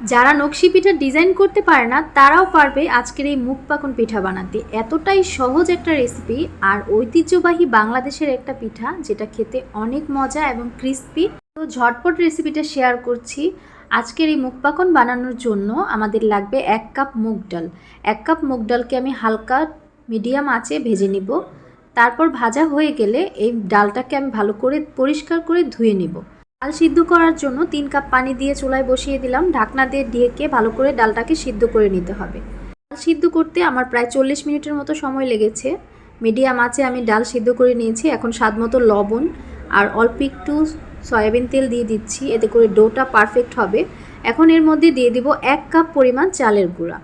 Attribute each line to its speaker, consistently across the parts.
Speaker 1: যারা নকশি পিঠা ডিজাইন করতে পারে না, তারাও পারবে আজকের এই মুখ পাকন পিঠা বানাতে। এতটাই সহজ একটা রেসিপি আর ঐতিহ্যবাহী বাংলাদেশের একটা পিঠা, যেটা খেতে অনেক মজা এবং ক্রিস্পি তো ঝটপট রেসিপিটা শেয়ার করছি। আজকের এই মুখ পাকন বানানোর জন্য আমাদের লাগবে এক কাপ মুগ ডাল। এক কাপ মুগ ডালকে আমি হালকা মিডিয়াম আঁচে ভেজে নিব। তারপর ভাজা হয়ে গেলে এই ডালটাকে আমি ভালো করে পরিষ্কার করে ধুয়ে নিব। ডাল সিদ্ধ করার জন্য তিন কাপ পানি দিয়ে চুলায় বসিয়ে দিলাম। ঢাকনা দিয়ে ঢেকে ভালো করে ডালটাকে সিদ্ধ করে নিতে হবে। ডাল সিদ্ধ করতে আমার প্রায় চল্লিশ মিনিটের মতো সময় লেগেছে। মিডিয়াম আঁচে আমি ডাল সিদ্ধ করে নিয়েছি। এখন স্বাদ মতো লবণ আর অল্প একটু সয়াবিন তেল দিয়ে দিচ্ছি। এতে করে ডোটা পারফেক্ট হবে। এখন এর মধ্যে দিয়ে দিব এক কাপ পরিমাণ চালের গুঁড়া।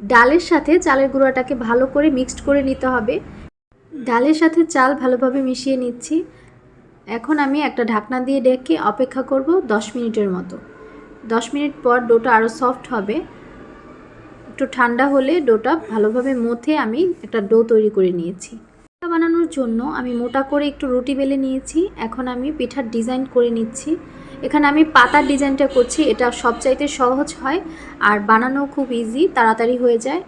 Speaker 1: ডালের সাথে চালের গুঁড়াটাকে ভালো করে মিক্সড করে নিতে হবে। ডালের সাথে চাল ভালোভাবে মিশিয়ে নিচ্ছি। এখন আমি একটা ঢাকনা দিয়ে ডেকে অপেক্ষা করব 10 মিনিটের মতো। 10 মিনিট পর ডোটা আরও সফট হবে। একটু ঠান্ডা হলে ডোটা ভালোভাবে মথে আমি একটা ডো তৈরি করে নিয়েছি। পিঠা বানানোর জন্য আমি মোটা করে একটু রুটি বেলে নিয়েছি। এখন আমি পিঠার ডিজাইন করে নিচ্ছি। এখানে আমি পাতার ডিজাইনটা করছি, এটা সবচাইতে সহজ হয় আর বানানো খুব ইজি তাড়াতাড়ি হয়ে যায়।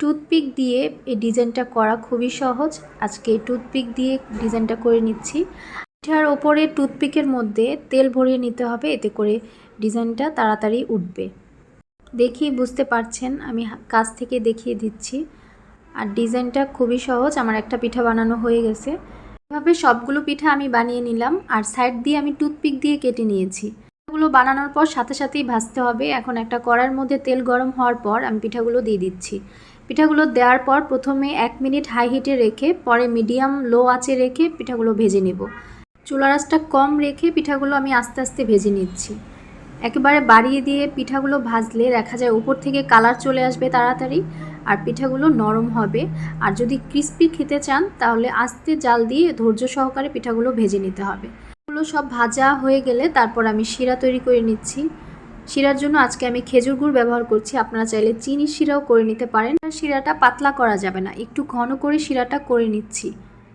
Speaker 1: টুথপিক দিয়ে এই ডিজাইনটা করা খুবই সহজ। আজকে টুথপিক দিয়ে ডিজাইনটা করে নিচ্ছি। পিঠার ওপরে টুথপিকের মধ্যে তেল ভরিয়ে নিতে হবে, এতে করে ডিজাইনটা তাড়াতাড়ি উঠবে। দেখি, বুঝতে পারছেন, আমি কাছ থেকে দেখিয়ে দিচ্ছি। আর ডিজাইনটা খুবই সহজ, আমার একটা পিঠা বানানো হয়ে গেছে। এভাবে সবগুলো পিঠা আমি বানিয়ে নিলাম, আর সাইড দিয়ে আমি টুথপিক দিয়ে কেটে নিয়েছি। পিঠাগুলো বানানোর পর সাথে সাথেই ভাজতে হবে। এখন একটা কড়ার মধ্যে তেল গরম হওয়ার পর আমি পিঠাগুলো দিয়ে দিচ্ছি। পিঠাগুলো দেওয়ার পর প্রথমে এক মিনিট হাই হিটে রেখে, পরে মিডিয়াম লো আঁচে রেখে পিঠাগুলো ভেজে নেব। চুলার আঁচটা কম রেখে পিঠাগুলো আমি আস্তে আস্তে ভেজে নিচ্ছি। একেবারে বাড়িয়ে দিয়ে পিঠাগুলো ভাজলে দেখা যায় উপর থেকে কালার চলে আসবে তাড়াতাড়ি আর পিঠাগুলো নরম হবে। আর যদি ক্রিস্পি খেতে চান তাহলে আস্তে জাল দিয়ে ধৈর্য সহকারে পিঠাগুলো ভেজে নিতে হবে। এগুলো সব ভাজা হয়ে গেলে তারপর আমি শিরা তৈরি করে নিচ্ছি। শিরার জন্য আজকে আমি খেজুর গুড় ব্যবহার করছি, আপনারা চাইলে চিনি শিরাও করে নিতে পারেন। শিরাটা পাতলা করা যাবে না, একটু ঘন করে শিরাটা করে নিচ্ছি।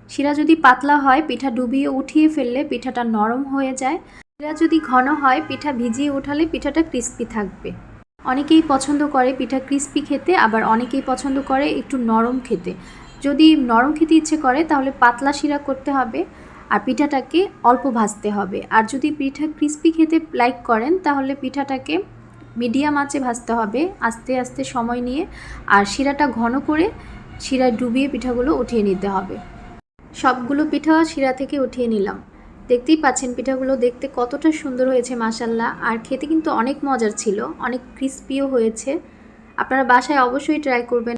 Speaker 1: শিরা যদি পাতলা হয়, পিঠা ডুবিয়ে উঠিয়ে ফেললে পিঠাটা নরম হয়ে যায়। শিরা যদি ঘন হয়, পিঠা ভিজিয়ে উঠালে পিঠাটা ক্রিস্পি থাকবে। অনেকেই পছন্দ করে পিঠা ক্রিস্পি খেতে, আবার অনেকেই পছন্দ করে একটু নরম খেতে। যদি নরম খেতে ইচ্ছে করে, তাহলে পাতলা শিরা করতে হবে আর পিঠাটাকে অল্প ভাজতে হবে। আর যদি পিঠা ক্রিস্পি খেতে লাইক করেন, তাহলে পিঠাটাকে মিডিয়াম আঁচে ভাজতে হবে, আস্তে আস্তে সময় নিয়ে। আর শিরাটা ঘন করে শিরায় ডুবিয়ে পিঠাগুলো উঠিয়ে নিতে হবে। সবগুলো পিঠা শিরা থেকে উঠিয়ে নিলাম। দেখতেই পাচ্ছেন পিঠাগুলো দেখতে কতটা সুন্দর হয়েছে মাসাল্লাহ আর খেতে কিন্তু অনেক মজার ছিল, অনেক ক্রিস্পিও হয়েছে। আপনারা বাসায় অবশ্যই ট্রাই করবেন।